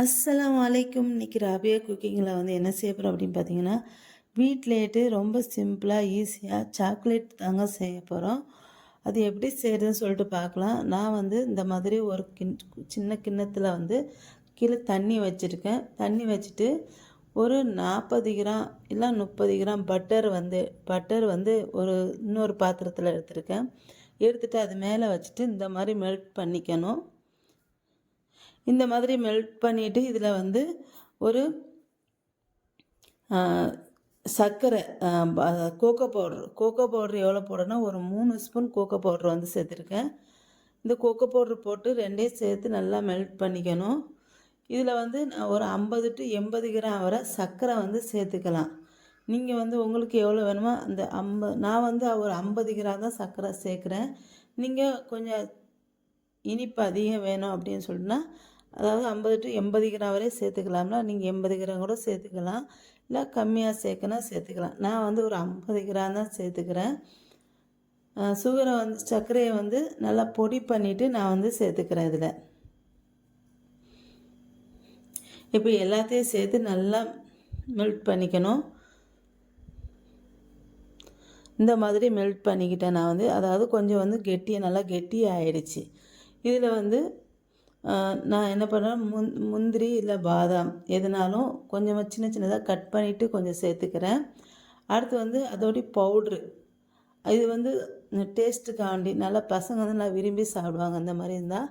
அஸ்லாம் அலைக்கும். இன்னைக்கு ராபியா குக்கிங்கில் வந்து என்ன செய்ய போகிறோம் அப்படின்னு பார்த்தீங்கன்னா வீட்டிலேட்டு ரொம்ப சிம்பிளாக ஈஸியாக சாக்லேட் தாங்க செய்ய போகிறோம். அது எப்படி செய்கிறதுன்னு சொல்லிட்டு பார்க்கலாம். நான் வந்து இந்த மாதிரி ஒரு கிண் சின்ன கிண்ணத்தில் வந்து கீழே தண்ணி வச்சுருக்கேன். தண்ணி வச்சுட்டு ஒரு நாற்பது கிராம் இல்லை முப்பது கிராம் பட்டர் வந்து பட்டர் வந்து ஒரு இன்னொரு பாத்திரத்தில் எடுத்திருக்கேன். எடுத்துகிட்டு அது மேலே வச்சுட்டு இந்த மாதிரி மெல்ட் பண்ணிக்கணும். இந்த மாதிரி மெல்ட் பண்ணிவிட்டு இதில் வந்து ஒரு சர்க்கரை கோகோ பவுட்ரு கோகோ பவுட்ரு எவ்வளோ போடணும் ஒரு மூணு ஸ்பூன் கோகோ பவுட்ரு வந்து சேர்த்துருக்கேன். இந்த கோகோ பவுட்ரு போட்டு ரெண்டையும் சேர்த்து நல்லா மெல்ட் பண்ணிக்கணும். இதில் வந்து நான் ஒரு ஐம்பது டு எண்பது கிராம் வரை சர்க்கரை வந்து சேர்த்துக்கலாம். நீங்கள் வந்து உங்களுக்கு எவ்வளோ வேணுமோ அந்த ஐம்பது நான் வந்து ஒரு ஐம்பது கிராம் தான் சர்க்கரை சேர்க்குறேன். நீங்கள் கொஞ்சம் இனிப்பு அதிகம் வேணும் அப்படின்னு சொல்லிட்டுனா அதாவது ஐம்பது டு எண்பது கிராம் வரை சேர்த்துக்கலாம்னா நீங்கள் எண்பது கிராம் கூட சேர்த்துக்கலாம். இல்லை கம்மியாக சேர்க்கணும் சேர்த்துக்கலாம். நான் வந்து ஒரு ஐம்பது கிராம் தான் சேர்த்துக்கிறேன். சுகரை வந்து சர்க்கரையை வந்து நல்லா பொடி பண்ணிவிட்டு நான் வந்து சேர்த்துக்கிறேன் இதில். இப்போ எல்லாத்தையும் சேர்த்து நல்லா மெல்ட் பண்ணிக்கணும். இந்த மாதிரி மெல்ட் பண்ணிக்கிட்டேன் நான் வந்து. அதாவது கொஞ்சம் வந்து கெட்டியாக நல்லா கெட்டியாக ஆயிடுச்சு இதில் வந்து நான் என்ன பண்ணுறேன் முந் முந்திரி இல்லை பாதாம் எதுனாலும் கொஞ்சம் சின்ன சின்னதாக கட் பண்ணிவிட்டு கொஞ்சம் சேர்த்துக்கிறேன். அடுத்து வந்து அதோடைய பவுட்ரு. இது வந்து டேஸ்ட்டுக்காண்டி நல்லா பசங்க வந்து நல்லா விரும்பி சாப்பிடுவாங்க. அந்த மாதிரி இருந்தால்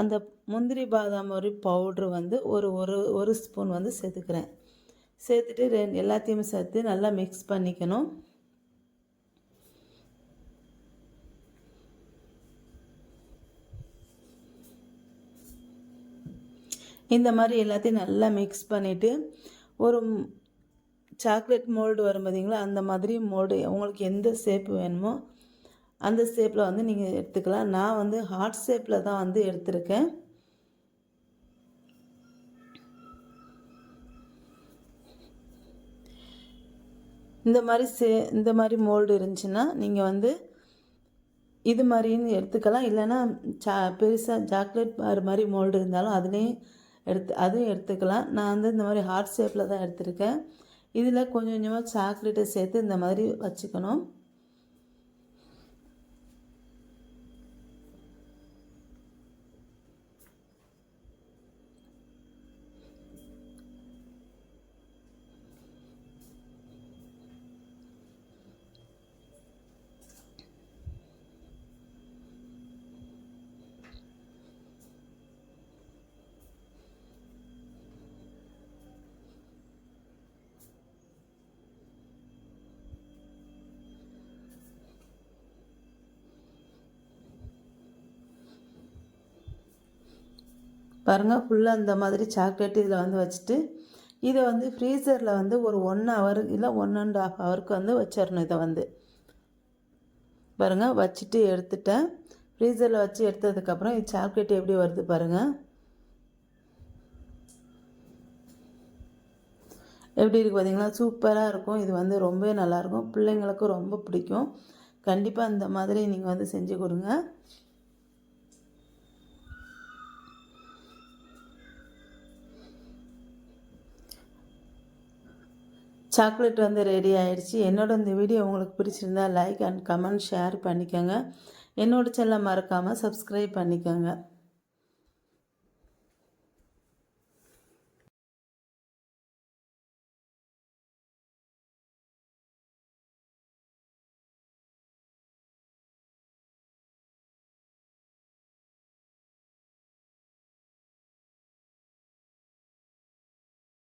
அந்த முந்திரி பாதாம் ஒரு பவுட்ரு வந்து ஒரு ஒரு ஒரு ஸ்பூன் வந்து சேர்த்துக்கிறேன். சேர்த்துட்டு ரெண்டு எல்லாத்தையுமே சேர்த்து நல்லா மிக்ஸ் பண்ணிக்கணும். இந்த மாதிரி எல்லாத்தையும் நல்லா மிக்ஸ் பண்ணிவிட்டு ஒரு சாக்லேட் மோல்டு வரும் பார்த்தீங்களா அந்த மாதிரி மோல்டு உங்களுக்கு எந்த ஷேப் வேணுமோ அந்த ஷேப்பில் வந்து நீங்கள் எடுத்துக்கலாம். நான் வந்து ஹார்ட் ஷேப்பில் தான் வந்து எடுத்திருக்கேன். இந்த மாதிரி சே இந்த மாதிரி மோல்டு இருந்துச்சுன்னா நீங்கள் வந்து இது மாதிரின்னு எடுத்துக்கலாம். இல்லைன்னா சா பெருசாக சாக்லேட் பார் மாதிரி மோல்டு இருந்தாலும் அதுலேயும் எடுத்து அதுவும் எடுத்துக்கலாம். நான் வந்து இந்த மாதிரி ஹார்ட் ஷேப்பில் தான் எடுத்திருக்கேன். இதில் கொஞ்சம் கொஞ்சமாக சாக்லேட்டை சேர்த்து இந்த மாதிரி வச்சுக்கணும். பாருங்கள் ஃபுல்லாக அந்த மாதிரி சாக்லேட் இதில் வந்து வச்சுட்டு இதை வந்து ஃப்ரீசரில் வந்து ஒரு ஒன் ஹவர் இல்லை ஒன் அண்ட் ஆஃப் ஹவருக்கு வந்து வச்சிடணும் இதை வந்து. பாருங்கள் வச்சுட்டு எடுத்துட்டேன். ஃப்ரீசரில் வச்சு எடுத்ததுக்கப்புறம் இது சாக்லேட் எப்படி வருது பாருங்கள் எப்படி இருக்குது பார்த்தீங்களா சூப்பராக இருக்கும். இது வந்து ரொம்பவே நல்லாயிருக்கும் பிள்ளைங்களுக்கும் ரொம்ப பிடிக்கும். கண்டிப்பாக இந்த மாதிரி நீங்கள் வந்து செஞ்சு கொடுங்க. சாக்லேட் வந்து ரெடி ஆயிடுச்சு. என்னோட இந்த வீடியோ உங்களுக்கு பிடிச்சிருந்தா லைக் அண்ட் கமெண்ட் ஷேர் பண்ணிக்கோங்க. என்னோட செல்லம் மறக்காமல் சப்ஸ்கிரைப் பண்ணிக்கோங்க.